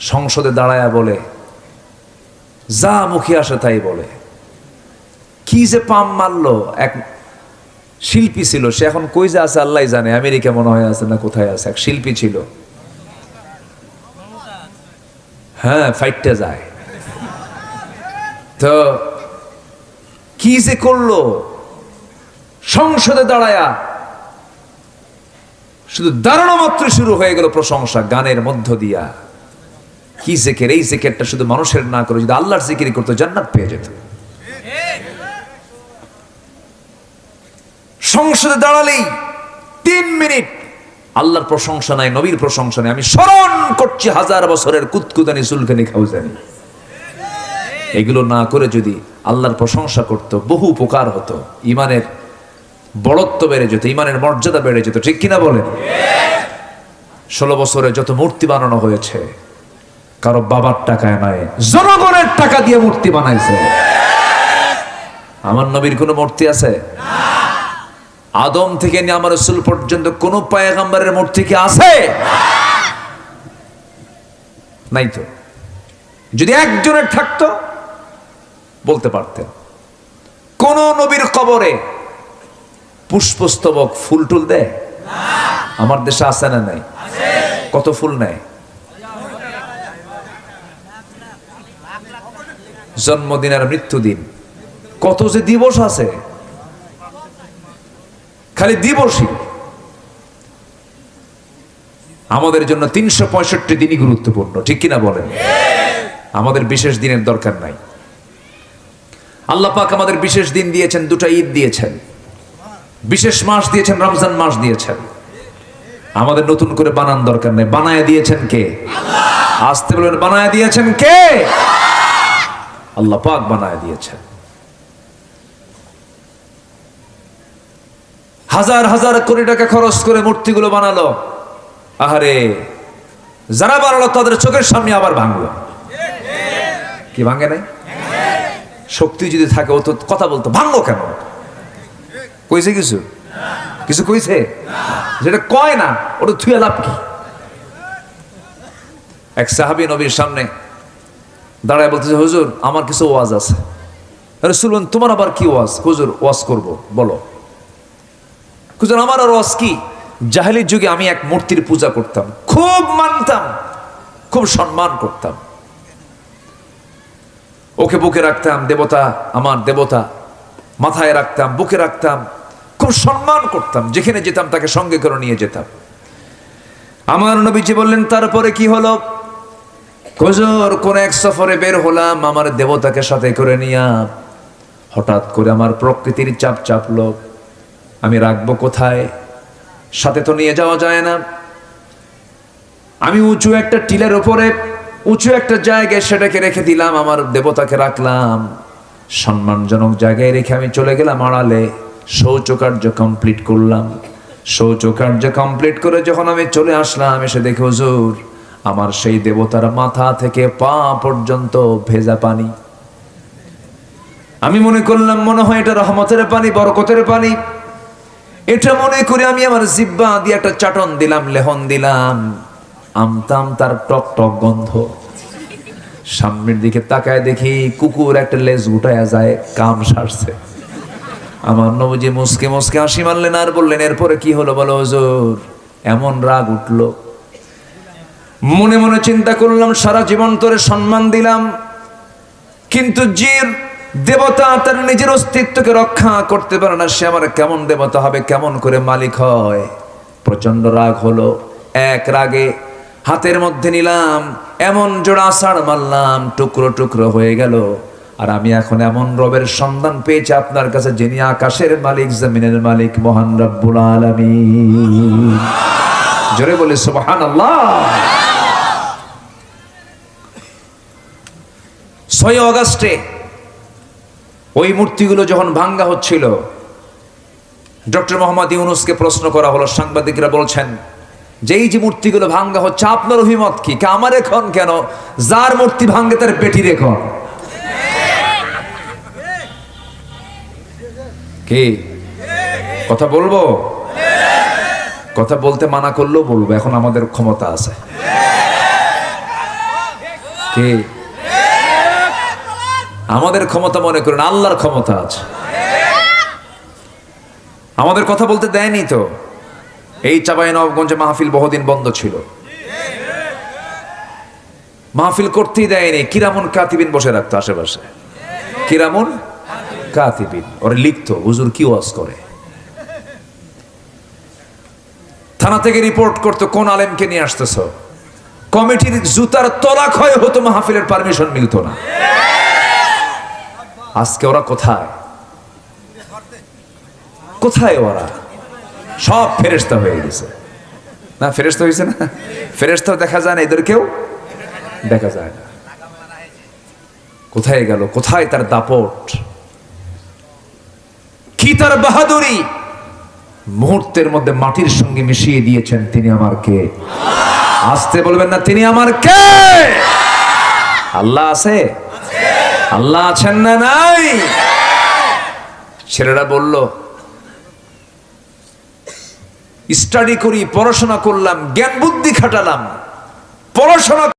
সংসদে দাঁড়ায়া বলে, যা মুখে আসে তাই বলে। কি যে পাম মারলো, এক শিল্পী ছিল, সে এখন কই যে আছে আল্লাহ জানে, আমেরিকা মনে হয় আছে না কোথায় আছে, এক শিল্পী ছিল। হ্যাঁ ফাইটটা যায়। তো কি যে করল, সংসদে দাঁড়ায়া। শুধু দাঁড়ানো মাত্র শুরু হয়ে গেল প্রশংসা, গানের মধ্য দিয়া। কি জেকের? এই জেকেরটা শুধু মানুষের না করে যদি আল্লাহর জিকির করতো, জান্নাত পেয়ে যেত। সংসদে দাঁড়ালেই তিন মিনিট আল্লাহর প্রশংসা নাই, নবীর প্রশংসা নাই। আমি স্মরণ করছি হাজার বছরের কুতকুদানি সুলকানি খাউজানি। এগুলো না করে যদি আল্লাহর প্রশংসা করত, বহু উপকার হতো, ইমানের বড়ত্ব বেড়ে যেত, ইমানের মর্যাদা বেড়ে যেত, ঠিক কিনা বলেন? ষোলো বছরে যত মূর্তি বানানো হয়েছে কারও বাবার টাকায় নয়, জনগণের টাকা দিয়ে মূর্তি বানাইছে। আমার নবীর কোনো মূর্তি আছে? আদম থেকে নিয়ে আমার রসুল পর্যন্ত কোন পায়গাম্বারের মূর্তি কি আছে? নাই তো। যদি একজনের থাকতো, বলতে পারতেন। কোন নবীর কবরে পুষ্পস্তবক ফুল টুল দেয়? আমার দেশে আছে না নাই? কত ফুল নেয়? জন্মদিন আর মৃত্যুদিন। কত যে দিবস আছে। খালি দিবসই। আমাদের জন্য তিনশো পঁয়ষট্টি দিনই গুরুত্বপূর্ণ, ঠিক কিনা বলেন? আমাদের বিশেষ দিনের দরকার নাই। আল্লাহ পাক আমাদের বিশেষ দিন দিয়েছেন, দুটা ঈদ দিয়েছেন। বিশেষ মাস দিয়েছেন, রমজান মাস দিয়েছেন। আমাদের নতুন করে বানান দরকার নেই। বানায় দিয়েছেন কে? আসতে বলবেন বানায় দিয়েছেন কে? আল্লাহ পাক বানায় দিয়েছেন। হাজার হাজার কোটি টাকা খরচ করে মূর্তিগুলো বানালো। আহারে, যারা বানালো তাদের চোখের সামনে আবার ভাঙলো। কি ভাঙে নাই? শক্তি যদি থাকে, ও তো কথা বলতো, ভাঙলো কেন? কইছে কিছু? কিছু কইছে? যেটা কয় না, ওটা থুয়ে লাভ কি? এক সাহাবি নবীর সামনে দাঁড়ায় বলতেছে, হুজুর, আমার কিছু ওয়াজ আছে। রসুলন তোমার আবার কি ওয়াজ? হুজুর, ওয়াজ করব, বলো। হুজুর, আমার আর ওয়াজ কি? জাহেলির যুগে আমি এক মূর্তির পূজা করতাম, খুব মানতাম, খুব সম্মান করতাম। ওকে বুকে রাখতাম, দেবতা, আমার দেবতা, মাথায় রাখতাম, বুকে রাখতাম, খুব সম্মান করতাম, যেখানে যেতাম তাকে সঙ্গে করে নিয়ে যেতাম। আমার নবীজি বললেন, তারপরে কি হলো? হুজুর, কোন এক সফরে বের হলাম, আমার দেবতাকে সাথে করে নিয়া হঠাৎ করে আমার প্রকৃতির চাপ চাপলো। আমি রাখব কোথায়? সাথে তো নিয়ে যাওয়া যায় না। আমি উঁচু একটা টিলের উপরে, উঁচু একটা জায়গায় সেটাকে রেখে দিলাম, আমার দেবতাকে রাখলাম। সম্মানজনক জায়গায় রেখে আমি চলে গেলাম আড়ালে। শৌচকার্য কমপ্লিট করলাম। শৌচকার্য কমপ্লিট করে যখন আমি চলে আসলাম, এসে দেখে হুজুর আমার সেই দেবতার মাথা থেকে পা পর্যন্ত ভেজা পানি। আমি মনে করলাম, মনে হয় এটা রহমতের পানি, বরকতের পানি। এটা মনে করে আমি আমার জিব্বা দিয়ে একটা চাটন দিলাম, লেহন দিলাম। আমতাম তার টক টক গন্ধ। সামনের দিকে তাকায় দেখি কুকুর একটা লেজ উঠায় যায়, কাম সারছে। আমার নবজি মুসকে মুসকে হাসি মারলেন আর বললেন, এরপরে কি হলো বলো হুজুর? এমন রাগ উঠল। মনে মনে চিন্তা করলাম, সারা জীবন তোরে সম্মান দিলাম। কিন্তু যে দেবতা তার নিজের অস্তিত্বকে রক্ষা করতে পারে না, সে আমার কেমন দেবতা হবে, কেমন করে মালিক হয়? প্রচণ্ড রাগ হলো, এক রাগে হাতের মধ্যে নিলাম, এমন জোড়া আষাঢ় মারলাম, টুকরো টুকরো হয়ে গেল। আর আমি এখন এমন রবের সন্ধান পেয়েছি, আপনার কাছে যিনি আকাশের মালিক, জমিনের মালিক, মহান রব্বুল আলামিন। জোরে বলে, সুবহানাল্লাহ। ছয় অগাস্টে ওই মূর্তিগুলো যখন ভাঙ্গা হচ্ছিল, ডক্টর মোহাম্মদ ইউনুসকে প্রশ্ন করা হলো, সাংবাদিকরা বলছেন যে এই যে মূর্তিগুলো ভাঙ্গা হচ্ছে, আপনার অভিমত কি? আমার এখন কেন? যার মূর্তি ভাঙ্গে তার পেটি রেখন কি? কথা বলব? কথা বলতে মানা করলেও বলব, এখন আমাদের ক্ষমতা আছে। কে? আমাদের ক্ষমতা মনে করেন, আল্লাহর ক্ষমতা আছে। আমাদের কথা বলতে দেয়নি তো। এই চাপাই নবগঞ্জে মাহফিল বহুদিন বন্ধ ছিল। মাহফিল করতেই দেয়নি। কিরামন কাতিবিন বসে রাখতো আশেপাশে। কিরামন কাতিবিন। ওরা লিখতো, হুজুর কি ওয়াজ করে? থানা থেকে রিপোর্ট করতো, কোন আলেমকে নিয়ে আসতেছ? কমিটির জুতার তলা ক্ষয় হতো, মাহফিলের পারমিশন মিলতো না। আজকে ওরা কোথায়? কোথায় ওরা? সব ফেরেস্তা হয়ে গেছে। না ফেরেস্তা হয়েছে না? ফেরেস্তা দেখা যায় না এদেরকেও দেখা যায় না। কোথায় গেল? কোথায় তার দাপট? কি তার বাহাদুরি? মুহূর্তের মধ্যে মাটির সঙ্গে মিশিয়ে দিয়েছেন তিনি আমার কে? আসতে বলবেন না, তিনি আমার কে? আল্লাহ আছে? আল্লাহ আছেন না নাই? ছেলেরা বলল স্টাডি করি পড়াশোনা করলাম জ্ঞান বুদ্ধি খাটালাম পড়াশোনা